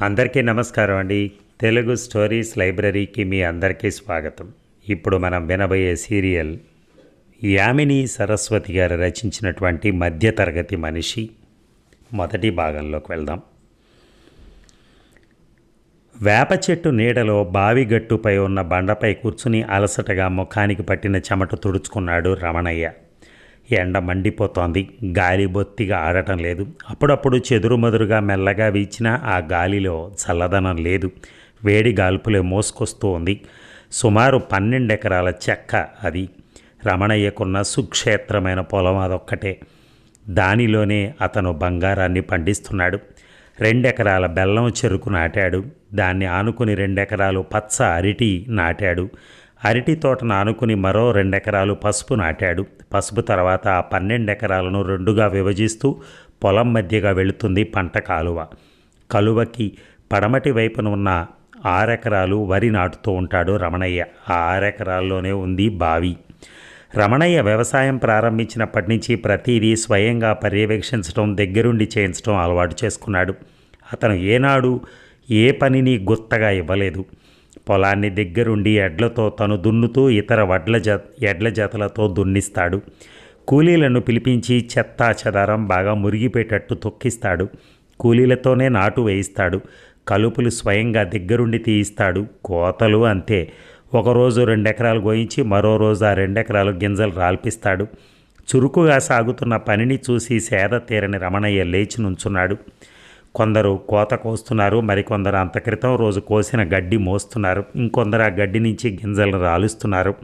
అందరికీ నమస్కారం అండి. తెలుగు స్టోరీస్ లైబ్రరీకి మీ అందరికీ స్వాగతం. ఇప్పుడు మనం వినబోయే సీరియల్ యామిని సరస్వతి గారు రచించినటువంటి మధ్యతరగతి మనిషి. మొదటి భాగంలోకి వెళ్దాం. వేప చెట్టు నీడలో బావిగట్టుపై ఉన్న బండపై కూర్చుని అలసటగా ముఖానికి పట్టిన చెమట తుడుచుకున్నాడు రమణయ్య. ఎండ మండిపోతోంది. గాలి బొత్తిగా ఆడటం లేదు. అప్పుడప్పుడు చెదురుమదురుగా మెల్లగా వీచిన ఆ గాలిలో చల్లదనం లేదు. వేడి గాల్పులే మోసుకొస్తూ ఉంది. సుమారు పన్నెండు ఎకరాల చెక్క అది. రమణయ్యకున్న సుక్షేత్రమైన పొలం అదొక్కటే. దానిలోనే అతను బంగారాన్ని పండిస్తున్నాడు. రెండెకరాల బెల్లం చెరుకు నాటాడు. దాన్ని ఆనుకుని రెండెకరాలు పచ్చ అరటి నాటాడు. అరటి తోటను ఆనుకుని మరో రెండెకరాలు పసుపు నాటాడు. పసుపు తర్వాత ఆ పన్నెండు ఎకరాలను రెండుగా విభజిస్తూ పొలం మధ్యగా వెళుతుంది పంట కాలువ. కలువకి పడమటి వైపున ఉన్న ఆరెకరాలు వరి నాటుతూ ఉంటాడు రమణయ్య. ఆ ఆరెకరాల్లోనే ఉంది బావి. రమణయ్య వ్యవసాయం ప్రారంభించినప్పటి నుంచి ప్రతిదీ స్వయంగా పర్యవేక్షించడం దగ్గరుండి చేయించడం అలవాటు చేసుకున్నాడు. అతను ఏనాడు ఏ పనిని గుత్తగా ఇవ్వలేదు. పొలాన్ని దగ్గరుండి ఎడ్లతో తను దున్నుతూ ఇతర వడ్ల జ ఎడ్ల జతలతో దున్నిస్తాడు. కూలీలను పిలిపించి చెత్త చెదారం బాగా మురిగిపోయేటట్టు తొక్కిస్తాడు. కూలీలతోనే నాటు వేయిస్తాడు. కలుపులు స్వయంగా దగ్గరుండి తీయిస్తాడు. కోతలు అంతే. ఒకరోజు రెండెకరాలు గోయించి మరో రోజు ఆ రెండెకరాలు గింజలు రాల్పిస్తాడు. చురుకుగా సాగుతున్న పనిని చూసి సేద తీరని రమణయ్య లేచి నుంచున్నాడు. కొందరు కోత కోస్తున్నారు మరికొందరు అంత క్రితం రోజు కోసిన గడ్డి మోస్తున్నారు ఇంకొందరు ఆ గడ్డి నుంచి గింజలను రాలుస్తున్నారు.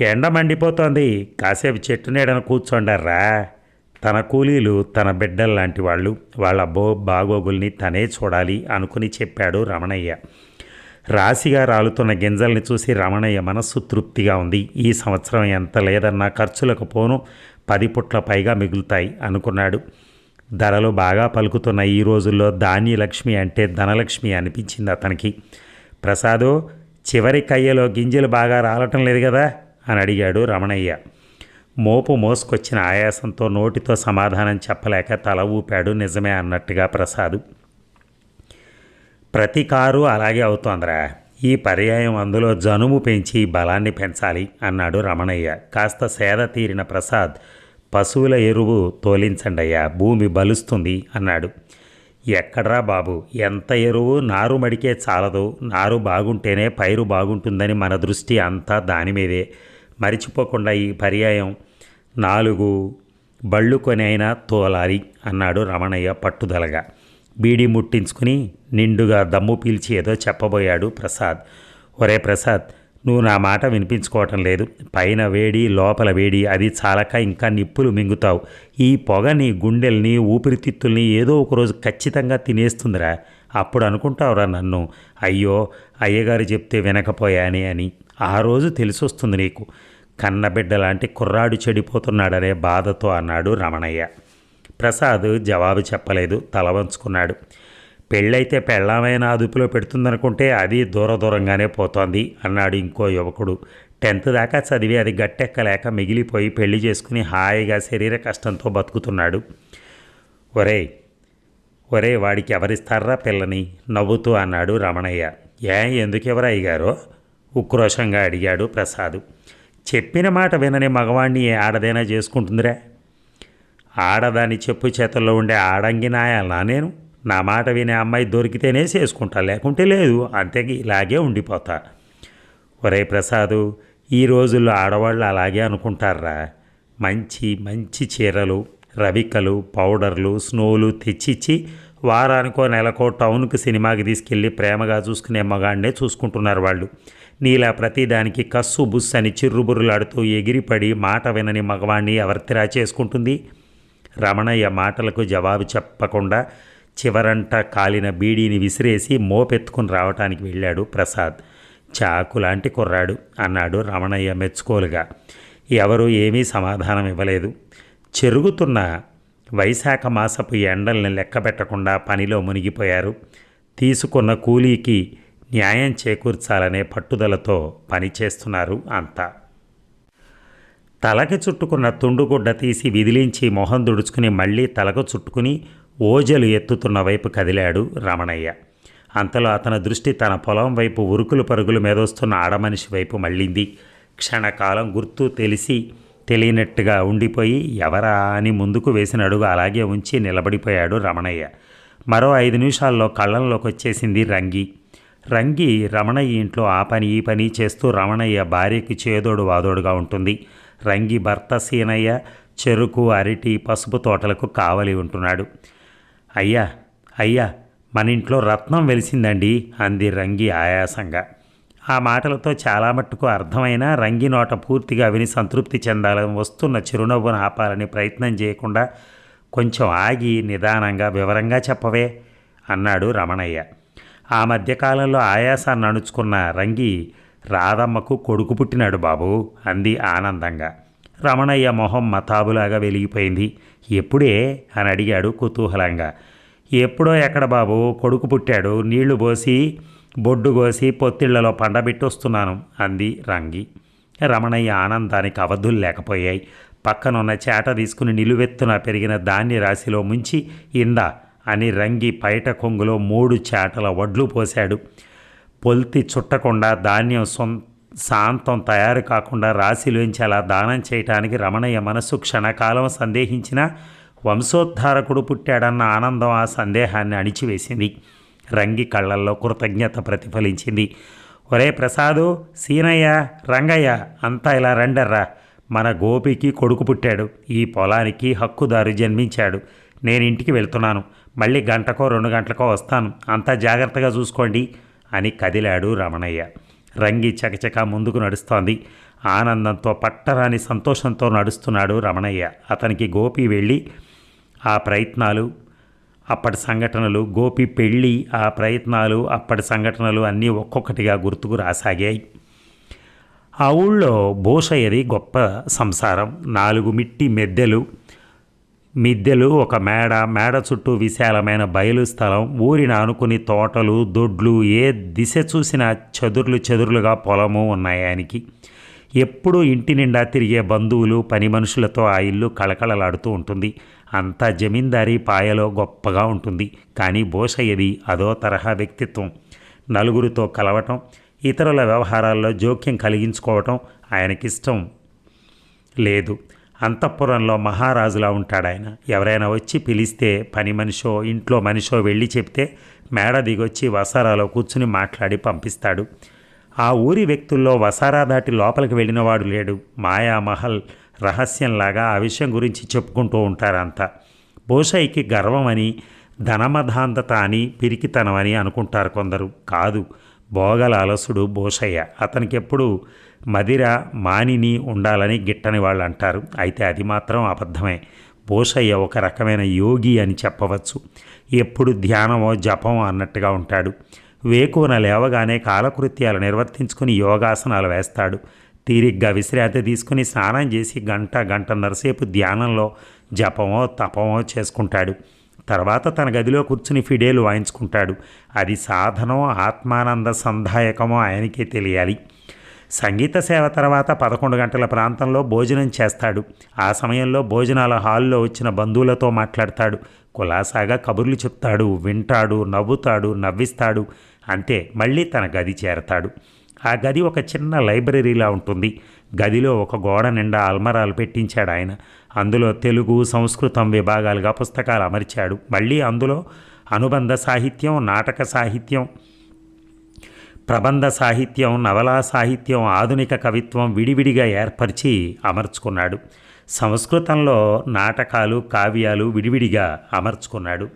ఎండ మండిపోతోంది కాసేపు చెట్టు నీడన కూర్చోండారా తన కూలీలు తన బిడ్డల్లాంటి వాళ్ళు వాళ్ళ బో బాగోగుల్ని తనే చూడాలి అనుకుని చెప్పాడు రమణయ్య. రాశిగా రాలుతున్న గింజల్ని చూసి రమణయ్య మనస్సు తృప్తిగా ఉంది. ఈ సంవత్సరం ఎంత లేదన్నా ఖర్చులకు పోను పది పుట్ల పైగా మిగులుతాయి అనుకున్నాడు. ధరలు బాగా పలుకుతున్న ఈ రోజుల్లో ధాన్యలక్ష్మి అంటే ధనలక్ష్మి అనిపించింది అతనికి. ప్రసాదు చివరి కయ్యలో గింజలు బాగా రాలటం లేదు కదా? అని అడిగాడు రమణయ్య. మోపు మోసుకొచ్చిన ఆయాసంతో నోటితో సమాధానం చెప్పలేక తల ఊపాడు నిజమే అన్నట్టుగా ప్రసాదు. ప్రతి కారు అలాగే అవుతోందిరా. ఈ పర్యాయం అందులో జనుము పెంచి బలాన్ని పెంచాలి అన్నాడు రమణయ్య. కాస్త సేద తీరిన ప్రసాద్ పశువుల ఎరువు తోలించండయ్యా భూమి బలుస్తుంది అన్నాడు. ఎక్కడ్రా బాబు ఎంత ఎరువు నారు మడికే చాలదు నారు బాగుంటేనే పైరు బాగుంటుందని మన దృష్టి అంతా దాని మీదే మరిచిపోకుండా ఈ పర్యాయం నాలుగు బళ్ళు కొని అయినా తోలాలి అన్నాడు రమణయ్య పట్టుదలగా. బీడీ ముట్టించుకుని నిండుగా దమ్ము పీల్చి ఏదో చెప్పబోయాడు ప్రసాద్. ఒరే ప్రసాద్ నువ్వు నా మాట వినిపించుకోవటం లేదు. పైన వేడి లోపల వేడి అది చాలక ఇంకా నిప్పులు మింగుతావు. ఈ పొగ నీ గుండెల్ని ఊపిరితిత్తుల్ని ఏదో ఒకరోజు ఖచ్చితంగా తినేస్తుందిరా. అప్పుడు అనుకుంటావురా నన్ను. అయ్యో అయ్యగారు చెప్తే వినకపోయానే అని ఆ రోజు తెలిసొస్తుంది నీకు. కన్నబిడ్డ లాంటి కుర్రాడు చెడిపోతున్నాడనే బాధతో అన్నాడు రమణయ్య. ప్రసాద్ జవాబు చెప్పలేదు. తల వంచుకున్నాడు. పెళ్ళైతే పెళ్ళామైన అదుపులో పెడుతుందనుకుంటే అది దూర దూరంగానే పోతోంది అన్నాడు ఇంకో యువకుడు. టెన్త్ దాకా చదివి అది గట్టెక్కలేక మిగిలిపోయి పెళ్ళి చేసుకుని హాయిగా శరీర కష్టంతో బతుకుతున్నాడు. ఒరే ఒరే వాడికి ఎవరిస్తారా పిల్లని? నవ్వుతూ అన్నాడు రమణయ్య. ఏ ఎందుకు ఎవరు అయ్యారో ఉక్రోషంగా అడిగాడు ప్రసాద్. చెప్పిన మాట వినని మగవాణ్ణి ఏ ఆడదైనా చేసుకుంటుందిరా? ఆడదాని చెప్పు చేతల్లో ఉండే ఆడంగినాయాలా నేను? నా మాట వినే అమ్మాయి దొరికితేనే చేసుకుంటా లేకుంటే లేదు అంతే ఇలాగే ఉండిపోతా. ఒరే ప్రసాదు ఈ రోజుల్లో ఆడవాళ్ళు అలాగే అనుకుంటారా? మంచి మంచి చీరలు రవికలు పౌడర్లు స్నోలు తెచ్చిచ్చి వారానికో నెలకో టౌన్కి సినిమాకి తీసుకెళ్ళి ప్రేమగా చూసుకునే మగాడినే చూసుకుంటున్నారు వాళ్ళు. నీలా ప్రతిదానికి కస్సు బుస్ అని చిర్రుబుర్రులాడుతూ ఎగిరిపడి మాట వినని మగవాణ్ణి ఎవరితిరా చేసుకుంటుంది? రమణయ్య మాటలకు జవాబు చెప్పకుండా చివరంట కాలిన బీడీని విసిరేసి మోపెత్తుకుని రావటానికి వెళ్ళాడు ప్రసాద్. చాకు లాంటి కుర్రాడు అన్నాడు రమణయ్య మెచ్చుకోలుగా. ఎవరు ఏమీ సమాధానం ఇవ్వలేదు. చెరుగుతున్న వైశాఖ మాసపు ఎండల్ని లెక్కబెట్టకుండా పనిలో మునిగిపోయారు. తీసుకున్న కూలీకి న్యాయం చేకూర్చాలనే పట్టుదలతో పనిచేస్తున్నారు అంతా. తలకి చుట్టుకున్న తుండుగుడ్డ తీసి విదిలించి మొహం దుడుచుకుని మళ్ళీ తలకు చుట్టుకుని ఓజలు ఎత్తుతున్న వైపు కదిలాడు రమణయ్య. అంతలో అతని దృష్టి తన పొలం వైపు ఉరుకులు పరుగులు మీదొస్తున్న ఆడమనిషి వైపు మళ్ళింది. క్షణకాలం గుర్తు తెలిసి తెలియనట్టుగా ఉండిపోయి ఎవరా అని ముందుకు వేసిన అడుగు అలాగే ఉంచి నిలబడిపోయాడు రమణయ్య. మరో ఐదు నిమిషాల్లో కళ్ళంలోకి వచ్చేసింది రంగి. రంగి రమణయ్య ఇంట్లో ఆ పని ఈ పని చేస్తూ రమణయ్య భార్యకి చేదోడు వాదోడుగా ఉంటుంది. రంగి భర్త సీనయ్య చెరుకు అరటి పసుపు తోటలకు కావలి ఉంటున్నాడు. అయ్యా అయ్యా మన ఇంట్లో రత్నం వెలిసిందండి అంది రంగి ఆయాసంగా. ఆ మాటలతో చాలా మట్టుకు అర్థమైనా రంగి నోట పూర్తిగా విని సంతృప్తి చెందాలని వస్తున్న చిరునవ్వును ఆపాలని ప్రయత్నం చేయకుండా కొంచెం ఆగి నిదానంగా వివరంగా చెప్పవే అన్నాడు రమణయ్య. ఆ మధ్యకాలంలో ఆయాసాన్ని అణుచుకున్న రంగి రాధమ్మకు కొడుకు పుట్టినాడు బాబు అంది ఆనందంగా. రమణయ్య మొహం మతాబులాగా వెలిగిపోయింది. ఎప్పుడే? అని అడిగాడు కుతూహలంగా. ఎప్పుడో ఎక్కడ బాబు? కొడుకు పుట్టాడు. నీళ్ళు పోసి బొడ్డు కోసి పొత్తిళ్ళలో పండబెట్టొస్తున్నాను అంది రంగి. రమణయ్య ఆనందానికి అవధులు లేకపోయాయి. పక్కనున్న చేట తీసుకుని నిలువెత్తున పెరిగిన ధాన్య రాశిలో ముంచి ఇందా అని రంగి పైట కొంగులో మూడు చేటల వడ్లు పోశాడు. పొల్తి చుట్టకుండా ధాన్యం సొం శాంతం తయారు కాకుండా రాశిలోంచి అలా దానం చేయటానికి రమణయ్య మనస్సు క్షణకాలం సందేహించిన వంశోద్ధారకుడు పుట్టాడన్న ఆనందం ఆ సందేహాన్ని అణిచివేసింది. రంగి కళ్ళల్లో కృతజ్ఞత ప్రతిఫలించింది. ఒరే ప్రసాదు సీనయ్య రంగయ్య అంతా ఇలా రండర్రా. మన గోపికి కొడుకు పుట్టాడు. ఈ పొలానికి హక్కుదారు జన్మించాడు. నేను ఇంటికి వెళ్తున్నాను. మళ్ళీ గంటకో రెండు గంటలకో వస్తాను. అంతా జాగ్రత్తగా చూసుకోండి అని కదిలాడు రమణయ్య. రంగి చకచక ముందుకు నడుస్తోంది. ఆనందంతో పట్టరాని సంతోషంతో నడుస్తున్నాడు రమణయ్య. అతనికి గోపి వెళ్ళి ఆ ప్రయత్నాలు అప్పటి సంఘటనలు గోపి పెళ్ళి ఆ ప్రయత్నాలు అప్పటి సంఘటనలు అన్నీ ఒక్కొక్కటిగా గుర్తుకు రాసాగాయి. ఆ ఊళ్ళో భూషయ్యది గొప్ప సంసారం. నాలుగు మిట్టి మెద్దెలు మిద్దెలు ఒక మేడ మేడ చుట్టూ విశాలమైన బయలు స్థలం ఊరిన ఆనుకుని తోటలు దొడ్లు ఏ దిశ చూసినా చదుర్లు చదురులుగా పొలము ఉన్నాయి ఆయనకి. ఎప్పుడూ ఇంటి నిండా తిరిగే బంధువులు పని మనుషులతో ఆ ఇల్లు కళకళలాడుతూ ఉంటుంది. అంతా జమీందారీ పాయలో గొప్పగా ఉంటుంది. కానీ బోషయ్యది అదో తరహా వ్యక్తిత్వం. నలుగురితో కలవటం ఇతరుల వ్యవహారాల్లో జోక్యం కలిగించుకోవటం ఆయనకిష్టం లేదు. అంతఃపురంలో మహారాజులా ఉంటాడాయన. ఎవరైనా వచ్చి పిలిస్తే పని మనిషో ఇంట్లో మనిషో వెళ్ళి చెప్తే మేడ దిగొచ్చి వసారాలో కూర్చుని మాట్లాడి పంపిస్తాడు. ఆ ఊరి వ్యక్తుల్లో వసారా దాటి లోపలికి వెళ్ళినవాడు లేడు. మాయామహల్ రహస్యంలాగా ఆ విషయం గురించి చెప్పుకుంటూ ఉంటారంతా బోషయ్యకి గర్వమని ధనమధాంతత అని పిరికితనమని అనుకుంటారు కొందరు. కాదు భోగల అలసుడు బోషయ్య అతనికెప్పుడు మదిర మానిని ఉండాలని గిట్టని వాళ్ళు అంటారు అయితే అది మాత్రం అబద్ధమే. బోసయ్య ఒక రకమైన యోగి అని చెప్పవచ్చు. ఎప్పుడు ధ్యానమో జపమో అన్నట్టుగా ఉంటాడు. వేకువన లేవగానే కాలకృత్యాలు నిర్వర్తించుకుని యోగాసనాలు వేస్తాడు. తీరిగ్గా విశ్రాంతి తీసుకుని స్నానం చేసి గంట గంటన్నరసేపు ధ్యానంలో జపమో తపమో చేసుకుంటాడు. తర్వాత తన గదిలో కూర్చుని ఫిడేలు వాయించుకుంటాడు. అది సాధనమో ఆత్మానంద సంధాయకమో ఆయనకే తెలియాలి. సంగీత సేవ తర్వాత పదకొండు గంటల ప్రాంతంలో భోజనం చేస్తాడు. ఆ సమయంలో భోజనాల హాల్లో వచ్చిన బంధువులతో మాట్లాడతాడు. కులాసాగా కబుర్లు చెప్తాడు వింటాడు నవ్వుతాడు నవ్విస్తాడు. అంతే మళ్ళీ తన గది చేరతాడు. ఆ గది ఒక చిన్న లైబ్రరీలా ఉంటుంది. గదిలో ఒక గోడ నిండా అల్మరాలు పెట్టించాడు ఆయన. అందులో తెలుగు సంస్కృతం విభాగాలుగా పుస్తకాలు అమర్చాడు. మళ్ళీ అందులో అనుబంధ సాహిత్యం నాటక సాహిత్యం ప్రబంధ సాహిత్యం నవలా సాహిత్యం ఆధునిక కవిత్వం విడివిడిగా ఏర్పరిచి అమర్చుకున్నాడు. సంస్కృతంలో నాటకాలు కావ్యాలు విడివిడిగా అమర్చుకున్నాడు.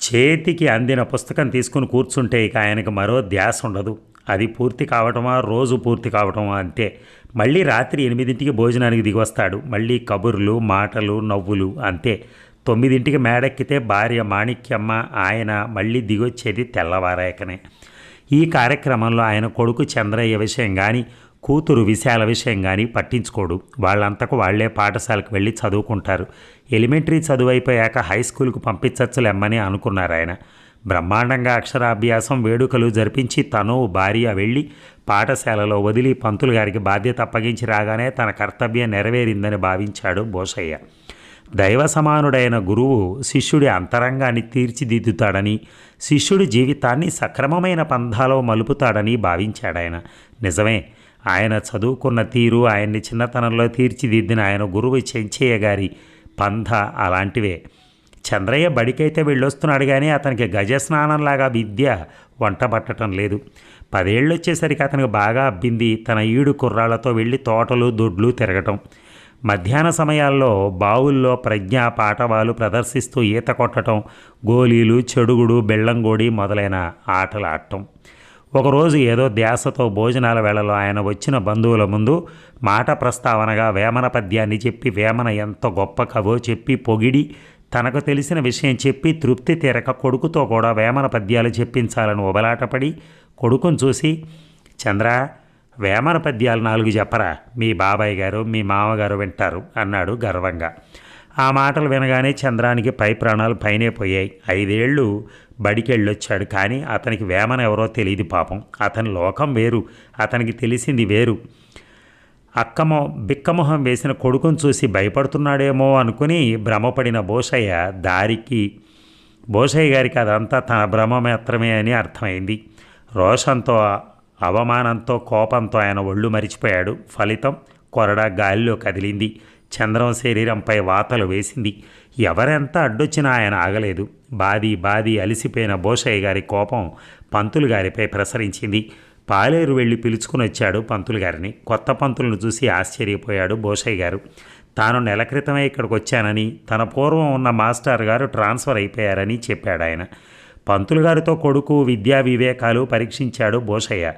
చేతికి అందిన పుస్తకం తీసుకుని కూర్చుంటే ఇక ఆయనకు మరో ధ్యాస ఉండదు. అది పూర్తి కావటమా రోజు పూర్తి కావటమా అంతే. మళ్ళీ రాత్రి ఎనిమిదింటికి భోజనానికి దిగొస్తాడు. మళ్ళీ కబుర్లు మాటలు నవ్వులు అంతే. తొమ్మిదింటికి మేడెక్కితే భార్య మాణిక్యమ్మ ఆయన మళ్ళీ దిగొచ్చేది తెల్లవారాయకనే ఈ కార్యక్రమంలో ఆయన కొడుకు చంద్రయ్య విషయం కానీ కూతురు విశాల విషయం కానీ పట్టించుకోడు. వాళ్ళంతకు వాళ్ళే పాఠశాలకు వెళ్ళి చదువుకుంటారు. ఎలిమెంటరీ చదువు అయిపోయాక హై స్కూల్కు పంపించచ్చులేమ్మని అనుకున్నారు ఆయన. బ్రహ్మాండంగా అక్షరాభ్యాసం వేడుకలు జరిపించి తను భార్య వెళ్ళి పాఠశాలలో వదిలి పంతులు గారికి బాధ్యత అప్పగించి రాగానే తన కర్తవ్యం నెరవేరిందని భావించాడు బోసయ్య. దైవ సమానుడైన గురువు శిష్యుడి అంతరంగాన్ని తీర్చిదిద్దుతాడని శిష్యుడి జీవితాన్ని సక్రమమైన పంధాలో మలుపుతాడని భావించాడాయన. నిజమే ఆయన చదువుకున్న తీరు ఆయన్ని చిన్నతనంలో తీర్చిదిద్దిన ఆయన గురువు చెంచయ్య గారి పంధ అలాంటివే. చంద్రయ్య బడికైతే వెళ్ళొస్తున్నాడు కానీ అతనికి గజస్నానంలాగా విద్య వంట పట్టడం లేదు. పదేళ్ళు వచ్చేసరికి అతనికి బాగా అబ్బింది తన ఈడు కుర్రాళ్ళతో వెళ్ళి తోటలు దొడ్లు తిరగటం. మధ్యాహ్న సమయాల్లో బావుల్లో ప్రజ్ఞా పాఠవాలు ప్రదర్శిస్తూ ఈత కొట్టడం గోళీలు చెడుగుడు బెళ్ళంగోడి మొదలైన ఆటలు ఆడటం. ఒకరోజు ఏదో ధ్యాసతో భోజనాల వేళలో ఆయన వచ్చిన బంధువుల ముందు మాట ప్రస్తావనగా వేమన పద్యాన్ని చెప్పి వేమన ఎంత గొప్ప కవో చెప్పి పొగిడి తనకు తెలిసిన విషయం చెప్పి తృప్తి తీరక కొడుకుతో కూడా వేమన పద్యాలు చెప్పించాలని ఉబలాటపడి కొడుకును చూసి చంద్ర వేమన పద్యాలు నాలుగు చెప్పరా? మీ బాబాయ్ గారు మీ మామగారు వింటారు అన్నాడు గర్వంగా. ఆ మాటలు వినగానే చంద్రానికి పై ప్రాణాలు పైనే పోయాయి. ఐదేళ్ళు బడికెళ్ళొచ్చాడు కానీ అతనికి వేమన ఎవరో తెలియదు పాపం. అతని లోకం వేరు. అతనికి తెలిసింది వేరు. అక్కమో బిక్కమొహం వేసిన కొడుకును చూసి భయపడుతున్నాడేమో అనుకుని భ్రమపడిన భోషయ్య దారికి బోషయ్య గారికి అదంతా తన భ్రమ మాత్రమే అని అర్థమైంది. రోషంతో అవమానంతో కోపంతో ఆయన ఒళ్ళు మరిచిపోయాడు. ఫలితం కొరడా గాలిలో కదిలింది. చంద్రం శరీరంపై వాతలు వేసింది. ఎవరెంత అడ్డొచ్చినా ఆయన ఆగలేదు. బాది బాది అలిసిపోయిన బోషయ్య గారి కోపం పంతులు గారిపై ప్రసరించింది. పాలేరు వెళ్ళి పిలుచుకుని వచ్చాడు పంతులు గారిని. కొత్త పంతులను చూసి ఆశ్చర్యపోయాడు బోషయ్య గారు. తాను నెల క్రితమే ఇక్కడికి వచ్చానని తన పూర్వం ఉన్న మాస్టర్ గారు ట్రాన్స్ఫర్ అయిపోయారని చెప్పాడు ఆయన పంతులు గారితో కొడుకు విద్యా వివేకాలు పరీక్షించాడు బోషయ్య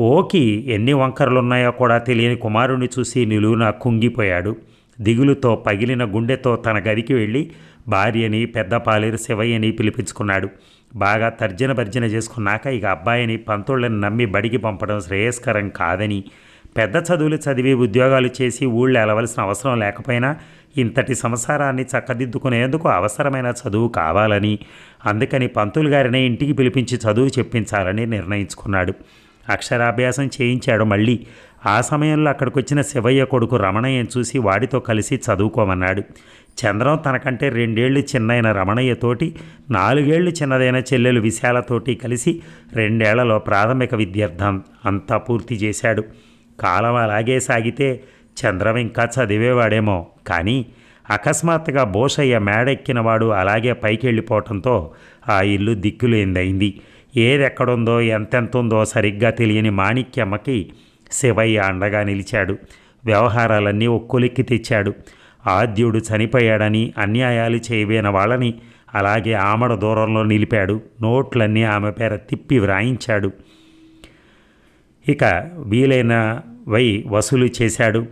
ఓకి ఎన్ని వంకరలున్నాయో కూడా తెలియని కుమారుణ్ణి చూసి నిలువున కుంగిపోయాడు. దిగులుతో పగిలిన గుండెతో తన గదికి వెళ్ళి భార్యని పెద్ద పాలేరు శివయ్యని పిలిపించుకున్నాడు. బాగా తర్జన భర్జన చేసుకున్నాక ఇక అబ్బాయిని పంతుళ్ళని నమ్మి బడికి పంపడం శ్రేయస్కరం కాదని పెద్ద చదువులు చదివి ఉద్యోగాలు చేసి ఊళ్ళో ఎలవలసిన అవసరం లేకపోయినా ఇంతటి సంసారాన్ని చక్కదిద్దుకునేందుకు అవసరమైన చదువు కావాలని అందుకని పంతులు గారిని ఇంటికి పిలిపించి చదువు చెప్పించాలని నిర్ణయించుకున్నాడు. అక్షరాభ్యాసం చేయించాడు మళ్ళీ. ఆ సమయంలో అక్కడికి వచ్చిన శివయ్య కొడుకు రమణయ్యను చూసి వాడితో కలిసి చదువుకోమన్నాడు. చంద్రం తనకంటే రెండేళ్ళు చిన్నైన రమణయ్యతోటి నాలుగేళ్ళు చిన్నదైన చెల్లెలు విశాలతోటి కలిసి రెండేళ్ళలో ప్రాథమిక విద్యార్థం అంతా పూర్తి చేశాడు. కాలం అలాగే సాగితే చంద్రం ఇంకా చదివేవాడేమో. కానీ అకస్మాత్తుగా బోషయ్య మేడెక్కినవాడు అలాగే పైకి వెళ్ళిపోవటంతో ఆ ఇల్లు ఏది ఏదెక్కడుందో ఎంతెంత ఉందో సరిగ్గా తెలియని మాణిక్యమ్మకి శివయ్య అండగా నిలిచాడు. వ్యవహారాలన్నీ ఒక్కొలిక్కి తెచ్చాడు. ఆద్యుడు చనిపోయాడని అన్యాయాలు చేయబోయిన వాళ్ళని అలాగే ఆమడ దూరంలో నిలిపాడు. నోట్లన్నీ ఆమె పేర తిప్పి వ్రాయించాడు. ఇక వీలైన వై వసూలు చేశాడు.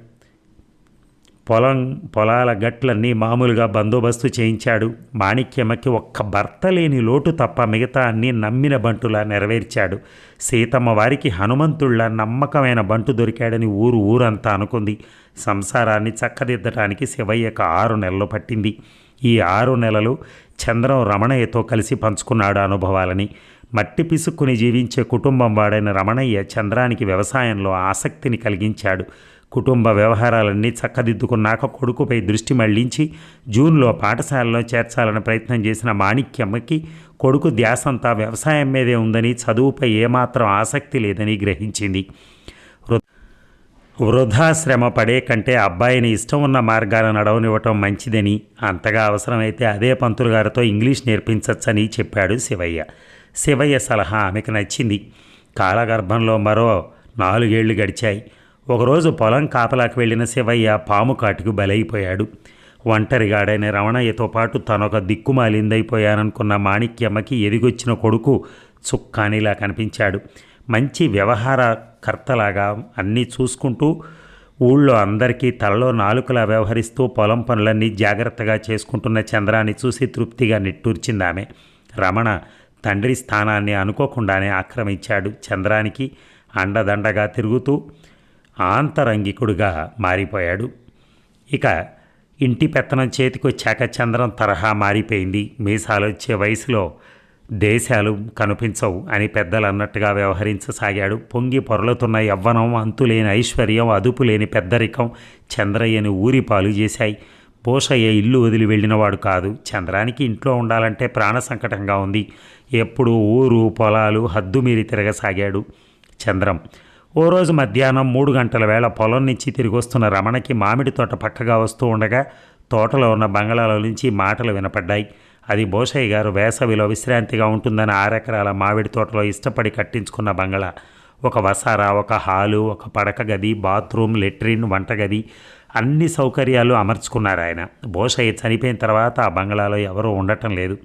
పొలం పొలాల గట్లన్నీ మామూలుగా బందోబస్తు చేయించాడు. మాణిక్యమ్మకి ఒక్క భర్త లేని లోటు తప్ప మిగతా అన్నీ నమ్మిన బంటులా నెరవేర్చాడు. సీతమ్మ వారికి హనుమంతుళ్ళ నమ్మకమైన బంటు దొరికాడని ఊరు ఊరంతా అనుకుంది. సంసారాన్ని చక్కదిద్దటానికి శివయ్యకు ఆరు నెలలు పట్టింది. ఈ ఆరు నెలలు చంద్రం రమణయ్యతో కలిసి పంచుకున్నాడు అనుభవాలని. మట్టి పిసుక్కుని జీవించే కుటుంబం వాడైన రమణయ్య చంద్రానికి వ్యవసాయంలో ఆసక్తిని కలిగించాడు. కుటుంబ వ్యవహారాలన్నీ చక్కదిద్దుకున్నాక కొడుకుపై దృష్టి మళ్ళించి జూన్లో పాఠశాలలో చేర్చాలని ప్రయత్నం చేసిన మాణిక్యమ్మకి కొడుకు ధ్యాసంతా వ్యవసాయం మీదే ఉందని చదువుపై ఏమాత్రం ఆసక్తి లేదని గ్రహించింది. వృధాశ్రమ పడే కంటే అబ్బాయిని ఇష్టం ఉన్న మార్గాన నడవనివ్వటం మంచిదని అంతగా అవసరమైతే అదే పంతులు గారితో ఇంగ్లీష్ నేర్పించచ్చని చెప్పాడు శివయ్య. శివయ్య సలహా ఆమెకు నచ్చింది. కాలగర్భంలో మరో నాలుగేళ్ళు గడిచాయి. ఒకరోజు పొలం కాపలాకి వెళ్ళిన శివయ్య పాము కాటుకు బలైపోయాడు. ఒంటరిగాడైన రమణయ్యతో పాటు తనొక దిక్కుమాలిందైపోయాననుకున్న మాణిక్యమ్మకి ఎదిగొచ్చిన కొడుకు చుక్కానిలా కనిపించాడు. మంచి వ్యవహారకర్తలాగా అన్నీ చూసుకుంటూ ఊళ్ళో అందరికీ తలలో నాలుకలా వ్యవహరిస్తూ పొలం పనులన్నీ జాగ్రత్తగా చేసుకుంటున్న చంద్రాన్ని చూసి తృప్తిగా నిట్టూర్చింది ఆమె రమణ తండ్రి స్థానాన్ని అనుకోకుండానే ఆక్రమించాడు. చంద్రానికి అండదండగా తిరుగుతూ ఆంతరంగికుడుగా మారిపోయాడు. ఇక ఇంటి పెత్తనం చేతికొచ్చాక చంద్రం తరహా మారిపోయింది. మీసాలొచ్చే వయసులో దేశాలు కనిపించవు అని పెద్దలు అన్నట్టుగా వ్యవహరించసాగాడు. పొంగి పొరలుతున్న యవ్వనం అంతులేని ఐశ్వర్యం అదుపు లేని పెద్దరికం చంద్రయ్యని ఊరి పాలు చేశాయి. పోషయ్య ఇల్లు వదిలి వెళ్ళినవాడు కాదు. చంద్రానికి ఇంట్లో ఉండాలంటే ప్రాణ సంకటంగా ఉంది. ఎప్పుడు ఊరు పొలాలు హద్దు మీరి తిరగసాగాడు. చంద్రం ఓ రోజు మధ్యాహ్నం మూడు గంటల వేళ పొలం నుంచి తిరిగి వస్తున్న రమణకి మామిడి తోట పక్కగా వస్తూ ఉండగా తోటలో ఉన్న బంగళాల నుంచి మాటలు వినపడ్డాయి. అది బోషయ్య గారు వేసవిలో విశ్రాంతిగా ఉంటుందని ఆరెకరాల మామిడి తోటలో ఇష్టపడి కట్టించుకున్న బంగళా. ఒక వసారా ఒక హాలు ఒక పడక గది బాత్రూమ్ లెట్రిన్ వంటగది అన్ని సౌకర్యాలు అమర్చుకున్నారు ఆయన. బోషయ్య చనిపోయిన తర్వాత ఆ బంగళాలో ఎవరూ ఉండటం లేదు.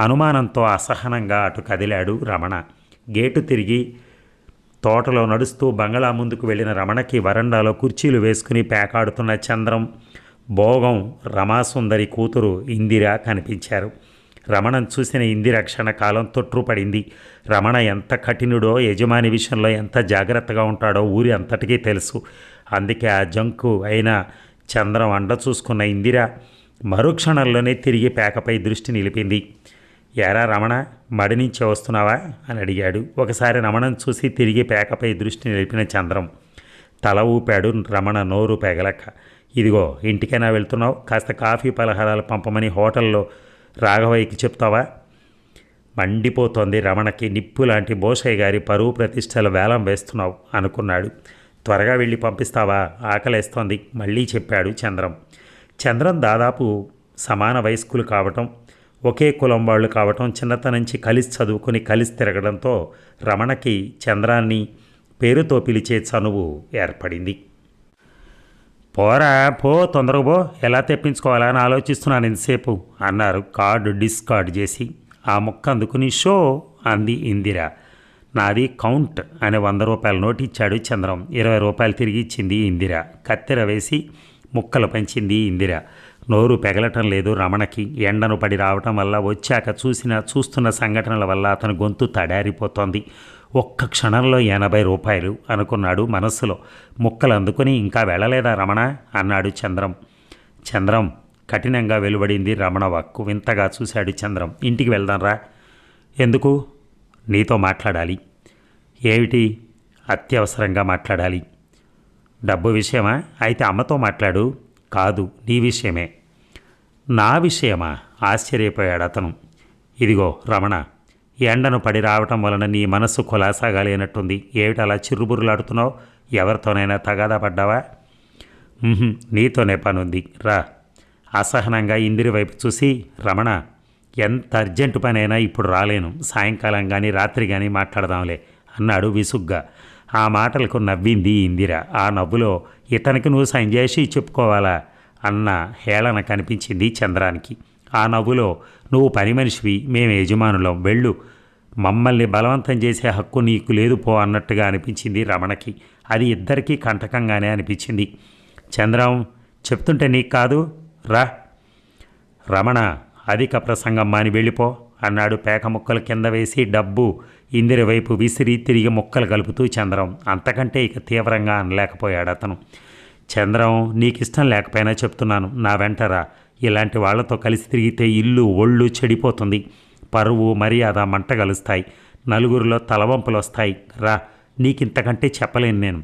అనుమానంతో అసహనంగా అటు కదిలాడు రమణ. గేటు తిరిగి తోటలో నడుస్తూ బంగళా ముందుకు వెళ్ళిన రమణకి వరండాలో కుర్చీలు వేసుకుని పేకాడుతున్న చంద్రం భోగం రమాసుందరి కూతురు ఇందిర కనిపించారు. రమణం చూసిన ఇందిర క్షణకాలం తొట్టుపడింది రమణ ఎంత కఠినుడో యజమాని విషయంలో ఎంత జాగ్రత్తగా ఉంటాడో ఊరి అంతటికీ తెలుసు. అందుకే ఆ జంకు అయిన చంద్రం అండ చూసుకున్న ఇందిర మరుక్షణంలోనే తిరిగి పేకపై దృష్టి నిలిపింది. ఎరా రమణ మడి నుంచి వస్తున్నావా? అని అడిగాడు. ఒకసారి రమణను చూసి తిరిగి పేకపై దృష్టి నిలిపిన చంద్రం. తల ఊపాడు రమణ నోరు పెగలక. ఇదిగో ఇంటికైనా వెళ్తున్నావు? కాస్త కాఫీ పలహారాలు పంపమని హోటల్లో రాఘవయ్యకి చెప్తావా? మండిపోతోంది రమణకి నిప్పు లాంటి బోషయ్య గారి పరువు ప్రతిష్టలు వేలం వేస్తున్నావు అనుకున్నాడు. త్వరగా వెళ్ళి పంపిస్తావా? ఆకలేస్తోంది మళ్ళీ చెప్పాడు చంద్రం. చంద్రం దాదాపు సమాన వయస్కులు కావటం ఒకే కులం వాళ్ళు కావటం చిన్నతనం నుంచి కలిసి చదువుకుని కలిసి తిరగడంతో రమణకి చంద్రాన్ని పేరుతో పిలిచే చనువు ఏర్పడింది. పోరా పో తొందరగా పో ఎలా తెప్పించుకోవాలా అని ఆలోచిస్తున్నాను ఇంతసేపు అన్నారు కార్డు డిస్కార్డ్ చేసి. ఆ ముక్క అందుకుని షో అంది ఇందిర. నాది కౌంట్ అనే వంద రూపాయల నోటు ఇచ్చాడు చంద్రం. ఇరవై రూపాయలు తిరిగి ఇచ్చింది ఇందిర. కత్తెర వేసి ముక్కలు పంచింది ఇందిర. నోరు పెగలటం లేదు రమణకి. ఎండను పడి రావటం వల్ల వచ్చాక చూసిన చూస్తున్న సంఘటనల వల్ల అతని గొంతు తడారిపోతోంది. ఒక్క క్షణంలో ఎనభై రూపాయలు అనుకున్నాడు మనస్సులో. ముక్కలు అందుకుని ఇంకా వెళ్ళలేదా రమణ? అన్నాడు చంద్రం. చంద్రం కఠినంగా వెలువడింది రమణ వాక్కు. వింతగా చూశాడు చంద్రం. ఇంటికి వెళ్దాంరా ఎందుకు? నీతో మాట్లాడాలి. ఏమిటి? అత్యవసరంగా మాట్లాడాలి. డబ్బు విషయమా? అయితే అమ్మతో మాట్లాడు. కాదు నీ విషయమే. నా విషయమా? ఆశ్చర్యపోయాడు అతను. ఇదిగో రమణ ఎండను పడి రావటం వలన నీ మనస్సు కులాసాగా లేనట్టుంది ఏమిటి అలా చిరుబురులాడుతున్నావు ఎవరితోనైనా తగాదా పడ్డావా? నీతోనే పనుంది. రా. అసహనంగా ఇందిరి వైపు చూసి రమణ ఎంత అర్జెంటు పనైనా ఇప్పుడు రాలేను. సాయంకాలం కానీ రాత్రి కానీ మాట్లాడదాంలే అన్నాడు విసుగ్గా. ఆ మాటలకు నవ్వింది ఇందిర. ఆ నవ్వులో ఇతనికి నువ్వు సాయం చేసి చెప్పుకోవాలా? అన్న హేళన కనిపించింది చంద్రానికి. ఆ నవ్వులో నువ్వు పని మనిషివి మేము యజమానులం. వెళ్ళు. మమ్మల్ని బలవంతం చేసే హక్కు నీకు లేదు పో అన్నట్టుగా అనిపించింది రమణకి. అది ఇద్దరికీ కంటకంగానే అనిపించింది. చంద్రం చెప్తుంటే నీకు కాదు? రా. రమణ అధిక ప్రసంగం మాని వెళ్ళిపో అన్నాడు పేకముక్కలు కింద వేసి డబ్బు ఇందిర వైపు విసిరి తిరిగి ముక్కలు కలుపుతూ చంద్రం. అంతకంటే ఇక తీవ్రంగా అనలేకపోయాడు అతను. చంద్రం నీకు ఇష్టం లేకపోయినా చెప్తున్నాను. నా వెంటరా ఇలాంటి వాళ్ళతో కలిసి తిరిగితే ఇల్లు ఒళ్ళు చెడిపోతుంది. పరువు మర్యాద మంట కలుస్తాయి. నలుగురిలో తలవంపులు వస్తాయి రా. నీకింతకంటే చెప్పలేను నేను.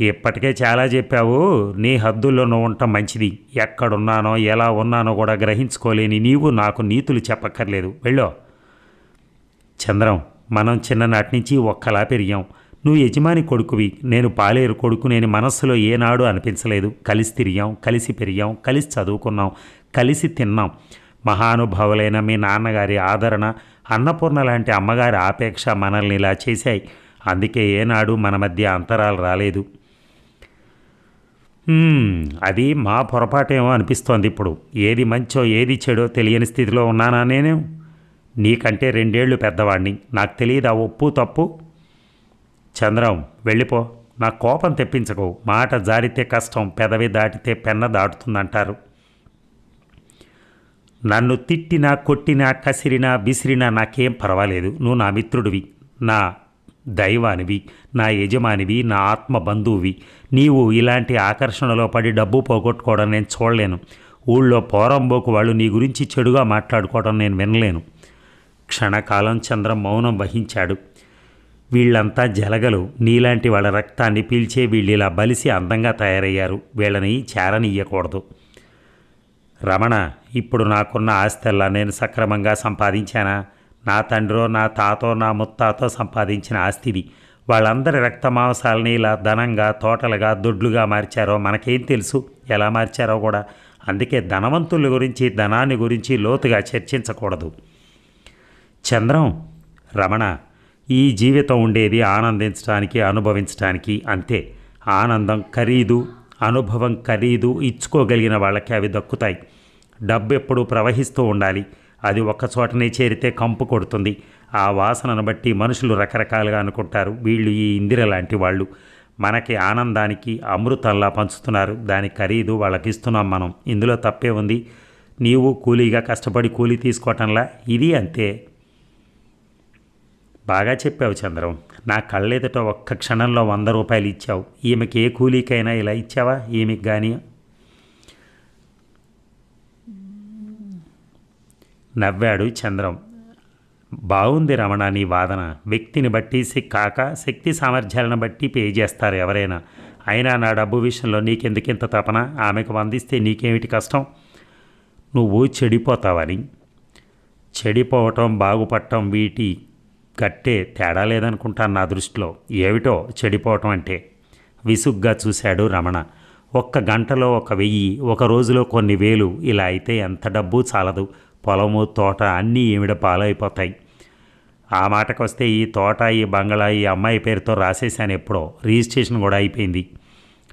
ఇప్పటికే చాలా చెప్పావు. నీ హద్దుల్లో నువ్వు ఉండటం మంచిది. ఎక్కడున్నానో ఎలా ఉన్నానో కూడా గ్రహించుకోలేని నీవు నాకు నీతులు చెప్పక్కర్లేదు. వెళ్ళో. చంద్రం మనం చిన్ననాటి నుంచి ఒక్కలా పెరిగాం. నువ్వు యజమాని కొడుకువి నేను పాలేరు కొడుకు నేను మనస్సులో ఏనాడు అనిపించలేదు. కలిసి తిరిగాం కలిసి పెరిగాం కలిసి చదువుకున్నాం కలిసి తిన్నాం. మహానుభావులైన మీ నాన్నగారి ఆదరణ అన్నపూర్ణ లాంటి అమ్మగారి ఆపేక్ష మనల్ని ఇలా చేశాయి. అందుకే ఏనాడు మన మధ్య అంతరాలు రాలేదు. అది మా పొరపాటేమో అనిపిస్తోంది ఇప్పుడు. ఏది మంచో ఏది చెడో తెలియని స్థితిలో ఉన్నానా నేను? నీకంటే రెండేళ్ళు పెద్దవాణ్ణి. నాకు తెలియదా ఒప్పు తప్పు? చంద్రం వెళ్ళిపో. నా కోపం తెప్పించకు. మాట జారితే కష్టం పెదవి దాటితే పెన్న దాటుతుందంటారు. నన్ను తిట్టినా కొట్టినా కసిరినా విసిరినా నాకేం పర్వాలేదు. నువ్వు నా మిత్రుడివి. నా దైవానివి. నా యజమానివి. నా ఆత్మ బంధువువి నీవు ఇలాంటి ఆకర్షణలో పడి డబ్బు పోగొట్టుకోవడం నేను చూడలేను. ఊళ్ళో పోరంబోకు వాళ్ళు నీ గురించి చెడుగా మాట్లాడుకోవడం నేను వినలేను. క్షణకాలం చంద్ర మౌనం వహించాడు. వీళ్ళంతా జలగలు. నీలాంటి వాళ్ళ రక్తాన్ని పీల్చే వీళ్ళు ఇలా బలిసి అందంగా తయారయ్యారు. వీళ్ళని చేరనియ్యకూడదు రమణ ఇప్పుడు నాకున్న ఆస్తెల్లా నేను సక్రమంగా సంపాదించానా? నా తండ్రో నా తాతో నా ముత్తాతో సంపాదించిన ఆస్తిది వాళ్ళందరి రక్తమాంసాలని ఇలా ధనంగా తోటలుగా దొడ్లుగా మార్చారో మనకేం తెలుసు? ఎలా మార్చారో కూడా. అందుకే ధనవంతుల గురించి ధనాన్ని గురించి లోతుగా చర్చించకూడదు. చంద్రం రమణ ఈ జీవితం ఉండేది ఆనందించడానికి అనుభవించడానికి అంతే. ఆనందం ఖరీదు అనుభవం ఖరీదు ఇచ్చుకోగలిగిన వాళ్ళకి అవి దక్కుతాయి. డబ్బు ఎప్పుడూ ప్రవహిస్తూ ఉండాలి. అది ఒక్క చోటనే చేరితే కంపు కొడుతుంది. ఆ వాసనను బట్టి మనుషులు రకరకాలుగా అనుకుంటారు. వీళ్ళు ఈ ఇందిర లాంటి వాళ్ళు. మనకి ఆనందానికి అమృతంలా పంచుతున్నారు. దాని ఖరీదు వాళ్ళకి ఇస్తున్నాం మనం. ఇందులో తప్పే ఉంది. నీవు కూలీగా కష్టపడి కూలీ తీసుకోవటంలా ఇది అంతే. బాగా చెప్పావు చంద్రం. నా కళ్ళెదుట ఒక్క క్షణంలో వంద రూపాయలు ఇచ్చావు. ఈమెకి ఏ కూలీకైనా ఇలా ఇచ్చావా? ఈమెకి కానీ నవ్వాడు చంద్రం. బాగుంది రమణ నీ వాదన. వ్యక్తిని బట్టి కాక శక్తి సామర్థ్యాలను బట్టి పే చేస్తారు ఎవరైనా. అయినా నా డబ్బు విషయంలో నీకెందుకింత తపన? ఆమెకు వందిస్తే నీకేమిటి కష్టం? నువ్వు చెడిపోతావని. చెడిపోవటం బాగుపడటం వీటి కట్టే తేడా లేదనుకుంటాను నా దృష్టిలో. ఏమిటో చెడిపోవటం అంటే. విసుగ్గా చూశాడు రమణ. ఒక్క గంటలో ఒక వెయ్యి ఒక రోజులో కొన్ని వేలు. ఇలా అయితే ఎంత డబ్బు చాలదు. పొలము తోట అన్నీ ఈవిడ పాలైపోతాయి. ఆ మాటకొస్తే ఈ తోట ఈ బంగళా ఈ అమ్మాయి పేరుతో రాసేశాను ఎప్పుడో. రిజిస్ట్రేషన్ కూడా అయిపోయింది.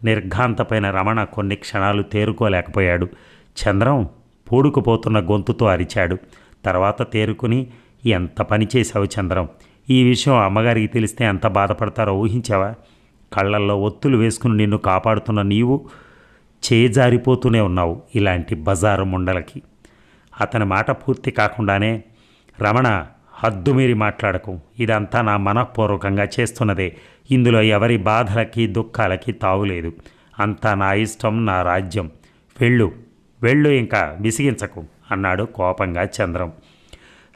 నిర్ఘాంతపైన రమణ కొన్ని క్షణాలు తేరుకోలేకపోయాడు. చంద్రం పూడుకుపోతున్న గొంతుతో అరిచాడు. తర్వాత తేరుకుని ఎంత పని చేశావు చంద్రం? ఈ విషయం అమ్మగారికి తెలిస్తే ఎంత బాధపడతారో ఊహించావా? కళ్ళల్లో ఒత్తులు వేసుకుని నిన్ను కాపాడుతున్న నీవు చేజారిపోతూనే ఉన్నావు ఇలాంటి బజారు ముండలకి. అతని మాట పూర్తి కాకుండానే రమణ హద్దుమీరి మాట్లాడకు. ఇదంతా నా మనఃపూర్వకంగా చేస్తున్నదే. ఇందులో ఎవరి బాధలకి దుఃఖాలకి తావులేదు అంతా నా ఇష్టం నా రాజ్యం. వెళ్ళు వెళ్ళు ఇంకా విసిగించకు అన్నాడు కోపంగా చంద్రం.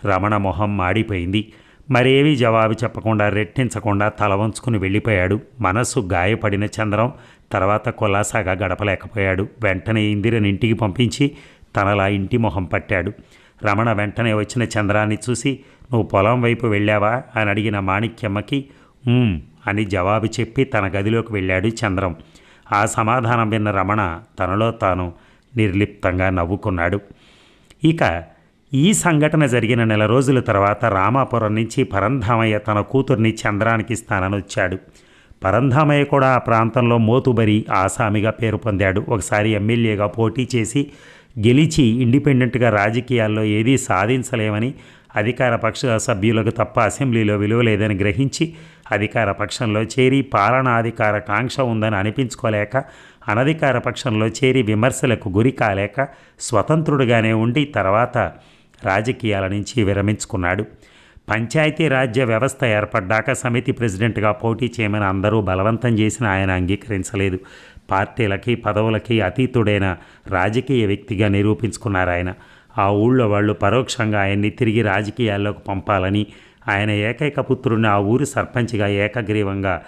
రమణ మొహం మాడిపోయింది. మరేమీ జవాబు చెప్పకుండా రెట్టించకుండా తల వంచుకుని వెళ్ళిపోయాడు. మనస్సు గాయపడిన చంద్రం తర్వాత కొలాసాగా గడపలేకపోయాడు. వెంటనే ఇందిరని ఇంటికి పంపించి తనలా ఇంటి మొహం పట్టాడు. రమణ వెంటనే వచ్చిన చంద్రాన్ని చూసి నువ్వు పొలం వైపు వెళ్ళావా? అని అడిగిన మాణిక్యమ్మకి అని జవాబు చెప్పి తన గదిలోకి వెళ్ళాడు చంద్రం. ఆ సమాధానం విన్న రమణ తనలో తాను నిర్లిప్తంగా నవ్వుకున్నాడు. ఇక ఈ సంఘటన జరిగిన నెల రోజుల తర్వాత రామాపురం నుంచి పరంధామయ్య తన కూతుర్ని చంద్రానికి ఇస్తానని వచ్చాడు పరంధామయ్య కూడా ఆ ప్రాంతంలో మోతుబరి ఆసామిగా పేరు పొందాడు. ఒకసారి ఎమ్మెల్యేగా పోటీ చేసి గెలిచి ఇండిపెండెంట్గా రాజకీయాల్లో ఏదీ సాధించలేమని అధికార పక్ష సభ్యులకు తప్ప అసెంబ్లీలో విలువ లేదని గ్రహించి అధికార పక్షంలో చేరి పాలనాధికార కాంక్ష ఉందని అనిపించుకోలేక అనధికార పక్షంలో చేరి విమర్శలకు గురి కాలేక స్వతంత్రుడుగానే ఉండి తర్వాత రాజకీయాల నుంచి విరమించుకున్నాడు. పంచాయతీ రాజ్య వ్యవస్థ ఏర్పడ్డాక సమితి ప్రెసిడెంట్గా పోటీ చేయమని అందరూ బలవంతం చేసిన ఆయన అంగీకరించలేదు. పార్టీలకి పదవులకి అతీతుడైన రాజకీయ వ్యక్తిగా నిరూపించుకున్నారు ఆయన. ఆ ఊళ్ళో వాళ్ళు పరోక్షంగా ఆయన్ని తిరిగి రాజకీయాల్లోకి పంపాలని ఆయన ఏకైక పుత్రుడిని ఆ ఊరి సర్పంచ్గా ఏకగ్రీవంగా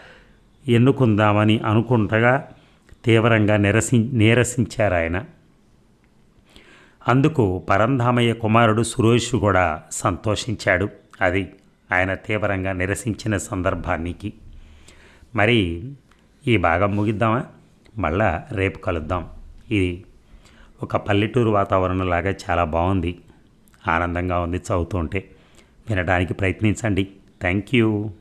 ఎన్నుకుందామని అనుకుంటగా తీవ్రంగా నిరసి నీరసించారు ఆయన. అందుకు పరంధామయ్య కుమారుడు సురేష్ కూడా సంతోషించాడు. అది ఆయన తీవ్రంగా నిరసించిన సందర్భానికి. మరి ఈ భాగం ముగిద్దామా? మళ్ళా రేపు కలుద్దాం. ఇది ఒక పల్లెటూరు వాతావరణంలాగా చాలా బాగుంది. ఆనందంగా ఉంది చదువుతుంటే వినడానికి ప్రయత్నించండి. Thank you.